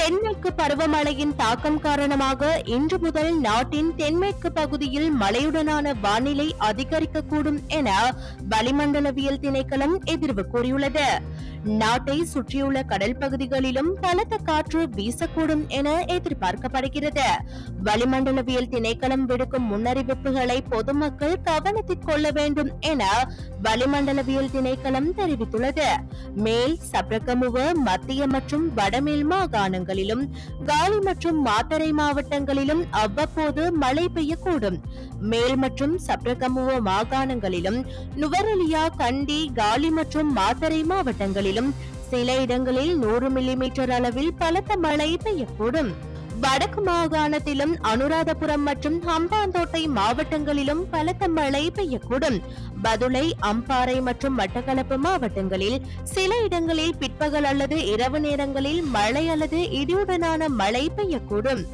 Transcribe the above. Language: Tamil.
தென்மேற்கு பருவமழையின் தாக்கம் காரணமாக இன்று முதல் நாட்டின் தென்மேற்கு பகுதியில் மழையுடனான வானிலை அதிகரிக்கக்கூடும் என வளிமண்டலவியல் திணைக்களம் எதிர்வு கூறியுள்ளது. நாட்டை சுற்றியுள்ள கடல் பகுதிகளிலும் பலத்த காற்று வீசக்கூடும் என எதிர்பார்க்கப்படுகிறது. வளிமண்டலவியல் திணைக்களம் விடுக்கும் முன்னறிவிப்புகளை பொதுமக்கள் கவனத்தில் கொள்ள வேண்டும் என வளிமண்டலவியல் திணைக்களம் தெரிவித்துள்ளது. மேல் சப்ரகமுவ மத்திய மற்றும் வடமேல் மாகாணங்கள் மாவட்டங்களிலும் காலி மற்றும் மாத்தறை மாவட்டங்களிலும் அவ்வப்போது மழை பெய்யக்கூடும். மேல் மற்றும் சப்ரகமுவ மாகாணங்களிலும் நுவரெலியா கண்டி காலி மற்றும் மாத்தறை மாவட்டங்களிலும் சில இடங்களில் நூறு மில்லிமீட்டர் அளவில் பலத்த மழை பெய்யக்கூடும். வடக்கு மாகாணத்திலும் அனுராதபுரம் மற்றும் ஹம்பாந்தோட்டை மாவட்டங்களிலும் பலத்த மழை பெய்யக்கூடும். பதுளை அம்பாறை மற்றும் மட்டக்களப்பு மாவட்டங்களில் சில இடங்களில் பிற்பகல் அல்லது இரவு நேரங்களில் மழை அல்லது இடியுடனான மழை பெய்யக்கூடும்.